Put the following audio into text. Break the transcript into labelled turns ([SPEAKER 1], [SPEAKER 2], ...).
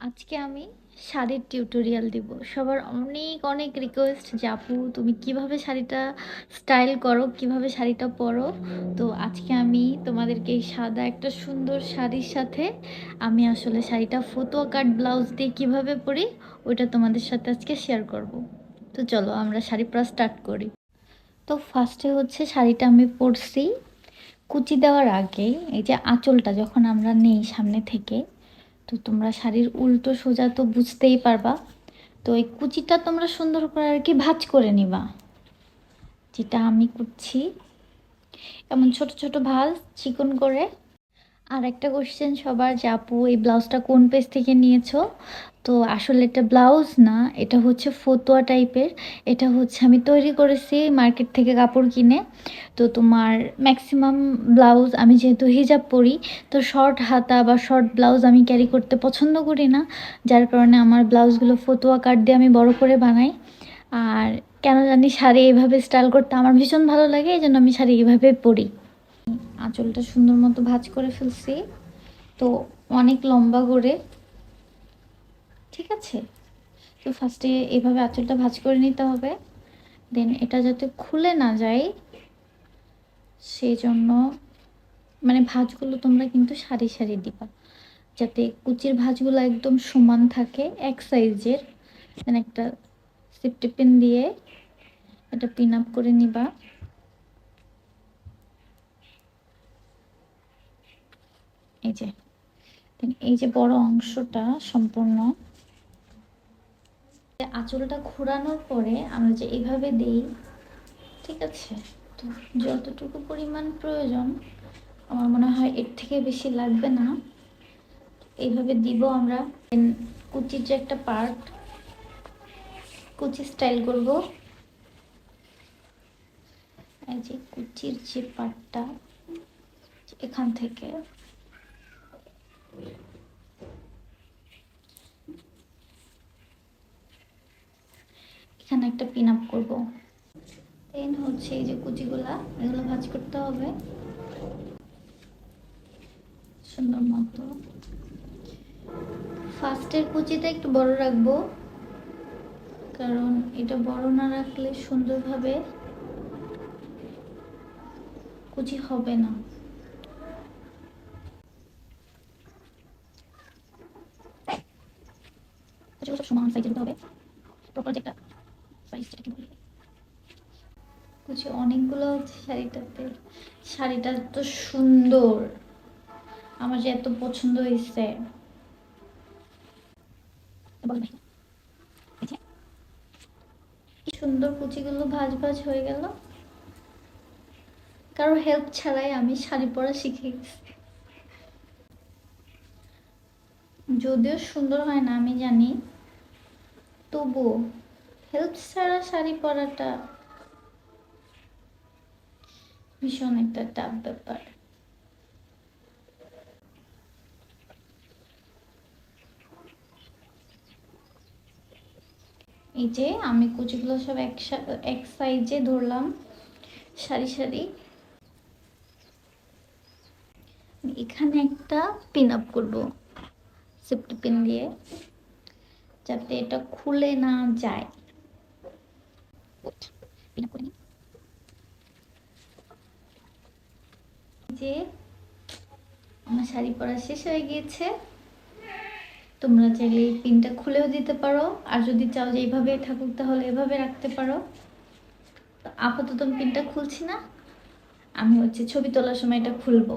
[SPEAKER 1] আজকে আমি শাড়ির টিউটোরিয়াল দিব। সবার অনেক অনেক রিকোয়েস্ট যে আপু, তুমি কীভাবে শাড়িটা স্টাইল করো, কীভাবে শাড়িটা পরো? তো আজকে আমি তোমাদেরকে এই সাদা একটা সুন্দর শাড়ির সাথে আমি আসলে শাড়িটা ফতুয়া কাট ব্লাউজ দিয়ে কীভাবে পরি, ওইটা তোমাদের সাথে আজকে শেয়ার করব। তো চলো আমরা শাড়ি পরা স্টার্ট করি। তো ফার্স্টে হচ্ছে শাড়িটা আমি পরছি। কুচি দেওয়ার আগে এই যে আঁচলটা যখন আমরা নেই সামনে থেকে তো তোমরা শাড়ির উল্টো সোজা তো বুঝতেই পারবা। তো এই কুচিটা তোমরা সুন্দর করে আর কি ভাজ করে নিবা। যেটা আমি করছি। এমন ছোট ছোট ভাজ চিকন করে আর একটা কোশ্চেন সবার যে আপু, এই ব্লাউজটা কোন পেজ থেকে নিয়েছো? তো আসলে এটা ব্লাউজ না, এটা হচ্ছে ফতুয়া টাইপের এটা হচ্ছে আমি তৈরি করেছি মার্কেট থেকে কাপড় কিনে। তো তোমার ম্যাক্সিমাম ব্লাউজ আমি যেহেতু হিজাব পরি, তো শর্ট হাতা বা শর্ট ব্লাউজ আমি ক্যারি করতে পছন্দ করি না। যার কারণে আমার ব্লাউজগুলো ফতুয়া কাট দিয়ে আমি বড় করে বানাই। আর কেন জানি শাড়ি এইভাবে স্টাইল করতে আমার ভীষণ ভালো লাগে, এই জন্য আমি শাড়ি এইভাবে পরি। আঁচলটা সুন্দর মতো ভাঁজ করে ফেলছি। তো অনেক লম্বা করে। ঠিক আছে? তো ফার্স্টে এভাবে আঁচলটা ভাঁজ করে নিতে হবে। দেন এটা যাতে খুলে না যায় সেই জন্য মানে ভাঁজগুলো তোমরা কিন্তু সারি সারি দিবা। যাতে কুচির ভাঁজগুলো একদম সমান থাকে এক সাইজের। দেন একটা সেফটি পিন দিয়ে এটা পিন আপ করে নিবা। এই যে এই যে বড় অংশটা সম্পূর্ণ। আঁচলটা ঘোরানোর পরে আমরা যে এইভাবে দিই, ঠিক আছে? তো যতটুকু পরিমাণ প্রয়োজন, আমার মনে হয় এর থেকে বেশি লাগবে না। এইভাবে দিব আমরা কুচির যে একটা পার্ট কুচি স্টাইল করব। এই যে কুচির যে পার্টটা এখান থেকে এখানে একটা পিন আপ করব। দেন হচ্ছে এই যে কুচিগুলা, এগুলো ভাজ করতে হবে। সুন্দর মতো। ফার্স্টের কুচিটা একটু বড় রাখব, কারণ এটা বড় না রাখলে সুন্দরভাবে কুচি হবে না। সমান সাইজে দিতে হবে প্রপার যেটা সাইজ বলি। অনেকগুলো শাড়িটাতে, শাড়িটা সুন্দর। আমার যে এত পছন্দ হয়েছে। কি সুন্দর কুচিগুলো ভাজ ভাজ হয়ে গেল। কারও হেল্প ছাড়াই আমি শাড়ি পরা শিখে গেছি। যদিও সুন্দর হয় না, আমি জানি। তবুও হেল্প ছাড়া শাড়ি পরাটা ভীষণ একটা টাফ ব্যাপার। এই যে আমি কুচিগুলো সব এক সাইজে ধরলাম সারি সারি। এখানে একটা পিন আপ করব। সেফটি পিন দিয়ে। যাতে এটা খুলে না যায়। যে আমার শাড়ি পরা শেষ হয়ে গিয়েছে। তোমরা চাইলে এই পিনটা খুলেও দিতে পারো, আর যদি চাও যে এইভাবে থাকুক তাহলে এভাবে রাখতে পারো। আপাতত পিনটা খুলছি না, আমি হচ্ছে ছবি তোলার সময় এটা খুলবো।